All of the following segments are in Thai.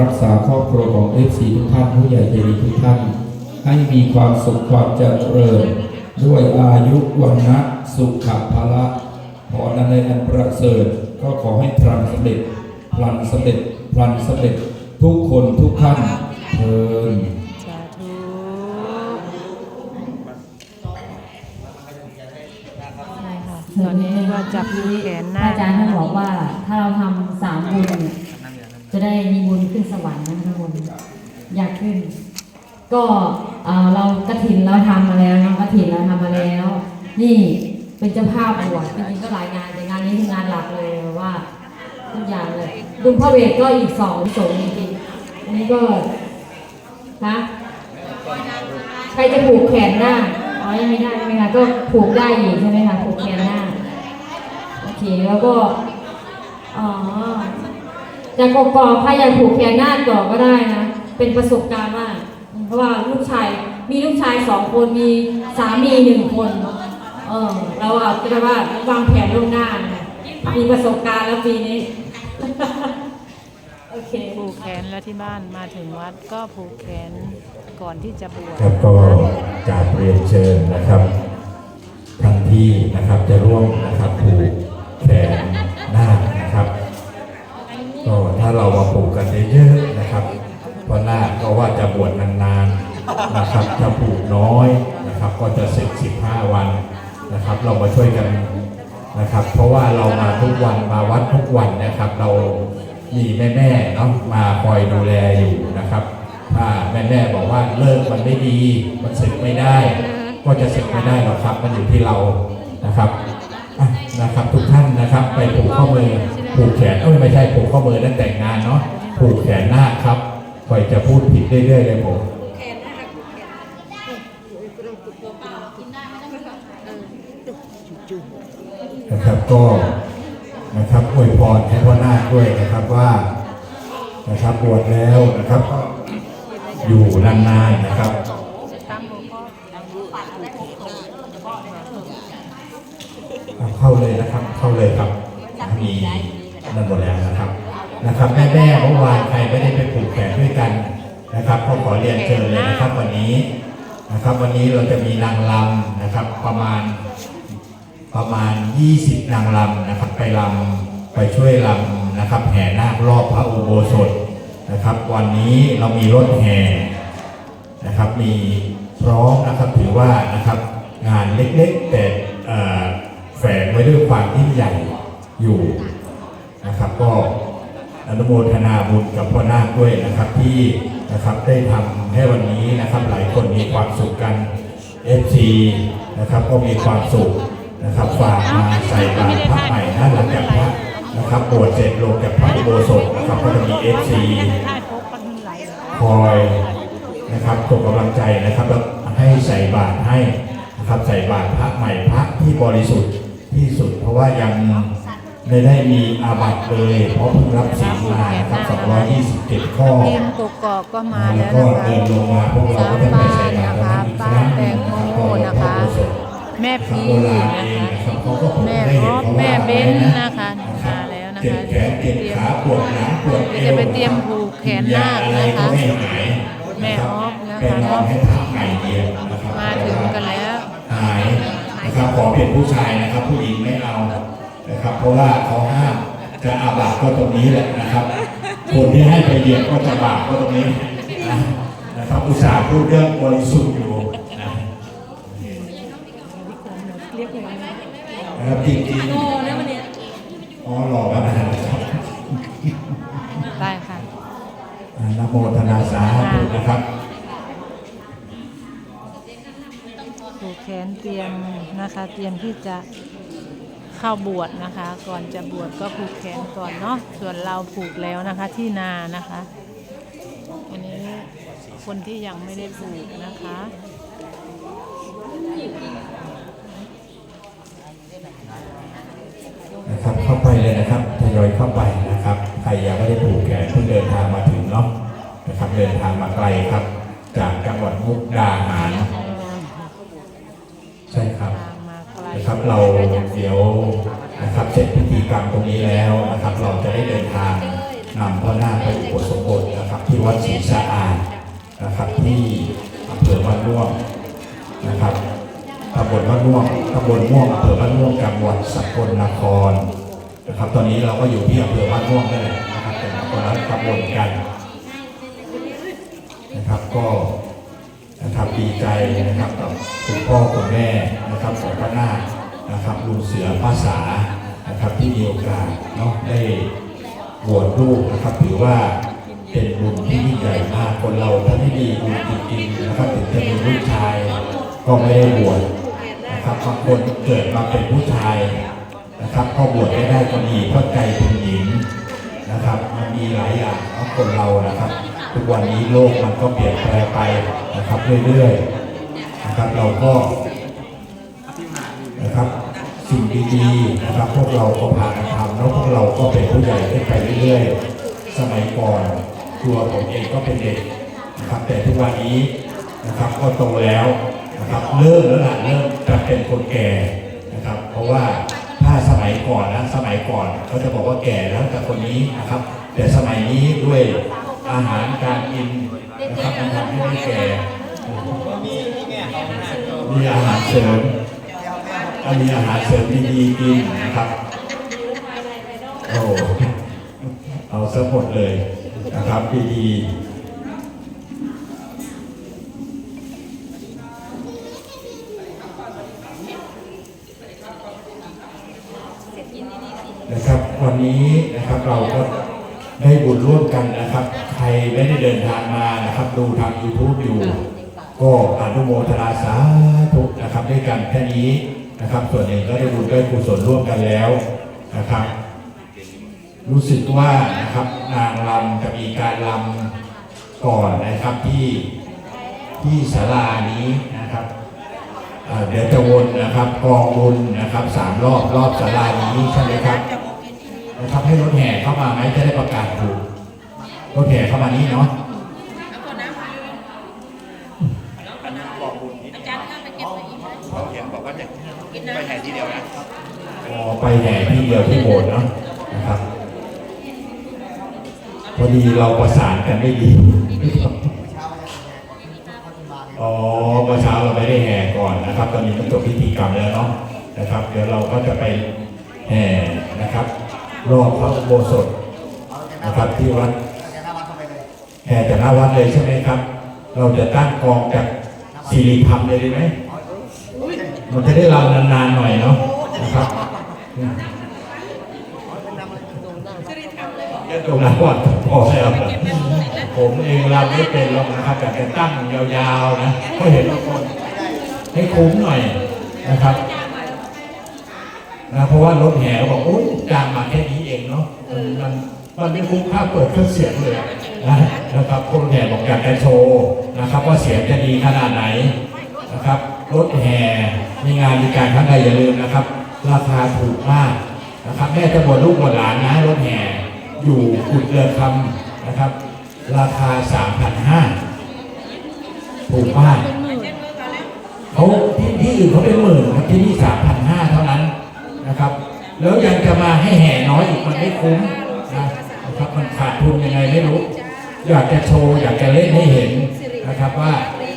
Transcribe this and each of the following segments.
รักษาครอบครัวของเอฟซีทุกท่านผู้ใหญ่ใจดีทุกท่าน ให้มีความสุขความเจริญ ด้วยอายุวันนะสุขภาละขอนันในอันประเสริฐก็ขอให้พลันสำเร็จพลันสำเร็จพลันสำเร็จทุกคนทุกท่านเทินสาธุใช่ค่ะตอนนี้ก็จับมือแขนหน้าอาจารย์ท่านบอกว่าถ้าเราทำสามบุญเนี่ย จะได้มีบุญขึ้นสวรรค์นะทุกคนอยากขึ้น ก็เรากระถินเราทำมาแล้วนะกระถินเราทำมาแล้ว นี่เป็นเจ้าภาพบวชจริงๆก็หลายงานแต่งานนี้คืองานหลักเลยว่าทุกอย่างเลยบุญพระเวทก็อีกสองสงจริงๆอันนี้ก็นะใครจะผูกแขนหน้าอ๋อยังไม่ได้ใช่ไหมคะก็ผูกได้อีกใช่ไหมคะผูกแขนหน้าโอเคแล้วก็อ๋อ จากกกอกใครอยากผูกแขนหน้าก่อก็ได้นะ เป็นประสบการณ์มากอืมเพราะว่าลูกชายมีลูกชายสองคนมีสามีหนึ่งคนเออเราอาจจะว่าวางแผนล่วงหน้านะมีประสบการณ์แล้วปีนี้โอเคผูกแขนแล้วที่บ้านมาถึงวัดก็ผูกแขนก่อนที่จะบวชครับก็กราบเรียนเชิญนะครับท่านที่นะครับจะร่วมนะครับผูก นะครับถ้าผูกน้อยนะครับก็จะเสร็จ 15 วันนะครับ เรามาช่วยกันนะครับ เพราะว่าเรามาทุกวันมาวัดทุกวันนะครับ เรามีแม่ๆเนาะมาคอยดูแลอยู่นะครับ ถ้าแม่ๆบอกว่าเลิกมันไม่ดี มันสึกไม่ได้ ก็จะสึกไม่ได้หรอกครับ มันอยู่ที่เรานะครับะนะครับทุกท่านนะครับ ไปผูกข้อมือผูกแขนเอ้ยไม่ใช่ผูกข้อมือนั่นแต่งงานเนาะผูกแขนหน้าครับคอยจะพูดผิดเรื่อยๆเลยผม นะครับก็นะครับอวยพรให้พ่อนาคด้วยนะครับว่านะครับบวชแล้วนะครับ อยู่นานๆนะครับเข้าเลยนะครับ เข้าเลยครับมีนั่นหมดแล้วนะครับ นะครับแม่แม่เมื่อวานใครไม่ได้ไปผูกแขนด้วยกันนะครับก็ขอเรียนเชิญเลยนะครับวันนี้นะครับ วันนี้เราจะมีนางรำนะครับประมาณ ประมาณ 20 นางรำนะครับไปรำไปช่วยรำนะครับแห่นาครอบพระอุโบสถนะครับ วันนี้เรามีรถแห่นะครับมีพร้อมนะครับถือว่านะครับงานเล็กๆแต่แฝงไว้ด้วยความยิ่งใหญ่อยู่นะครับก็อนุโมทนาบุญกับพ่อนาคด้วยนะครับที่นะครับได้ทำให้วันนี้นะครับหลายคนมีความสุขกัน FC นะครับก็มีความสุข นะครับฝากมาใส่บาตรพระใหม่นะหลังจากพระนะครับบวชเสร็จลงจากพระอุโบสถนะครับก็จะมี FC คอยนะครับส่งกำลังใจนะครับแล้วให้ใส่บาตรให้นะครับใส่บาตรพระใหม่พระที่บริสุทธิ์ที่สุด เพราะว่ายังไม่ได้มีอาบัติเลย เพราะเพิ่งรับศีลมานะครับ227 ข้อทีมกกอกก็มาแล้วแล้วก็นะคะเดินลงมาพวกเราสาก็จะไปบาใส่นบาตรนะตรงคะนั้นอีกคป้ารั้งแตงโมรับนะคะก็ แม่พีนะคะแม่ได้อเห็นอฟเขาแม่เบ้นนะคะมาแล้วนะคะเจ็บขาปวดหลังปวดเอวจะไปเตรียมผูกแขนนาคนะคะก็ไม่หายแม่ออฟนะคะเป็นนอนให้พักไก่เดียวนะครับมาถึงกันแล้วหายนะครับขอเป็นผู้ชายนะครับ ผู้หญิงไม่เอานะครับ เพราะว่าเขาห้ามจะอาบัติก็ตรงนี้แหละนะครับ คนที่ให้ไปเหยียบก็จะบาปก็ตรงนี้นะนะครับอุตส่าห์พูดเรื่องบริสุทธิ์อยู่นะ นะครับจริงๆอ๋อหล่อแล้วนะครับได้ค่ะ อ่านะโมทนาสาธุนะครับ ผูกแขนเตรียมนะคะ เตรียมที่จะเข้าบวชนะคะ ก่อนจะบวชก็ผูกแขนก่อนเนาะส่วนเราผูกแล้วนะคะที่นานะคะ อันนี้คนที่ยังไม่ได้ผูกนะคะ นะครับเข้าไปเลยนะครับทยอยเข้าไปนะครับ ใครยังไม่ได้ผูกแขนเพิ่งเดินทางมาถึงเนาะนะครับเดินทางมาไกลครับ จากจังหวัดมุกดาหาร ใช่ครับนะครับเราเดี๋ยวนะครับเสร็จพิธีกรรมตรงนี้แล้วนะครับ เราจะได้เดินทางนำพ่อหน้าไปอุปสมบทนะครับ ที่วัดศรีสะอาดนะครับที่อำเภอบ้านม่วงนะครับำบลบ้านม่วงตำบลม่วงอำเภอบ้านม่วงจังหวัดสกลนครนะครับ ตอนนี้เราก็อยู่ที่อำเภอบ้านม่วงนั่นแหละนะครับเป็นคนละตำบลกันนะครับก็นะครับดีใจนะครับกับคุณพ่อคุณแม่นะครับของพระนาคนะครับลุงเสือภาษานะครับที่มีโอกาสเนาะได้บวชลูกนะครับถือว่าเป็นบุญที่ยิ่งใหญ่มากคนเราถ้าไม่ดีบุญจริงๆนะครับถึงจะมีลูกชาย ก็ไม่ได้บวช นะครับบางคนเกิดมาเป็นผู้ชายนะครับก็บวชไม่ได้ก็มีเพราะใจเป็นหญิงนะครับ มันมีหลายอย่างของคนเรานะครับ ทุกวันนี้โลกมันก็เปลี่ยนแปลงไปนะครับเรื่อยๆนะครับเราก็นะครับสิ่งดีๆนะครับ พวกเราก็พากันทำแล้วพวกเราก็เป็นผู้ใหญ่ขึ้นไปเรื่อยๆ สมัยก่อนตัวผมเองก็เป็นเด็กนะครับแต่ทุกวันนี้นะครับก็โตแล้ว นะครับเริ่มแล้วล่ะเริ่มจะเป็นคนแก่นะครับ เพราะว่าถ้าสมัยก่อนนะสมัยก่อนเขาจะบอกว่าแก่แล้วแต่คนนี้นะครับ แต่สมัยนี้ด้วยอาหารการกินนะครับมันทำให้ไม่แก่มีอาหารเสริมถ้ามีอาหารเสริมดีๆกินนะครับโอ้เอาซะหมดเลยนะครับดีๆ นี้นะครับเราก็ได้บุญร่วมกันนะครับ ใครไม่ได้เดินทางมานะครับ ดูทาง YouTube อยู่ ก็อนุโมทนาสาธุนะครับด้วยกันแค่นี้นะครับ ส่วนหนึ่งก็ได้บุญได้กุศลร่วมกันแล้วนะครับ รู้สึกว่านะครับนางรำจะมีการรำก่อนนะครับที่ที่ศาลานี้นะครับเดี๋ยวจะวนนะครับกองบุญนะครับสามรอบรอบศาลานี้ใช่ไหมครับ นะครับให้รถแห่เข้ามาไหมจะได้ประกาศถูกรถแห่เข้ามานี้เนาะเขาเขียนบอกว่าจะไปแห่ทีเดียวนะพอไปแห่ที่เดียวที่โบสถ์เนาะนะครับพอดีเราประสานกันไม่ดีอ๋อเมื่อเช้าเราไม่ได้แห่ก่อนนะครับ ตอนนี้มันจบพิธีกรรมแล้วเนาะนะครับ เดี๋ยวเราก็จะไปแห่นะครับ รอบพระอุโบสถนะครับที่วัดแห่จากหน้าวัดเลยใช่ไหมครับ เราจะตั้งกองจากสิริธรรมเลยได้ไหมมันจะได้รำนานๆหน่อยเนาะนะครับแค่ตรงนั้นวัดพอแล้วผมเองรำไม่เป็นหรอกนะครับแต่จะตั้งยาวๆนะก็เห็นบางคนให้คุ้มหน่อยนะครับ นะเพราะว่ารถแห่บอกโอ้ยจ้างมาแค่นี้เองเนาะมันมันมันไม่คุ้มค่าเปิดเครื่องเสียงเลยนะนะครับคนแห่บอกอยากจะโชว์นะครับว่าเสียงจะดีขนาดไหนนะครับรถแห่มีงานมีการครั้งใดอย่าลืมนะครับ ราคาถูกมากนะครับแม่จะบวชลูกบวชหลานนะรถแห่อยู่กุดเรือคำนะครับ ราคา 3,500ถูกมากเขาที่ที่อื่นเขาเป็นหมื่นครับที่นี่3,500เท่านั้น นะครับ แล้วยังจะมาให้แห่น้อยอีกมันไม่คุ้มนะนะครับมันขาดทุนยังไงไม่รู้ อยากจะโชว์อยากจะเล่นให้เห็นนะครับว่า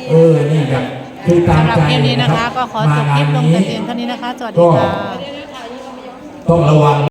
เออนี่อยากคือตามสำหรับใจคลิปนี้นะรัคะบก็ขอจบคลิปลงแต่เพียงเท่านี้นะคะสวัสดีก็ค่ะต้องระวัง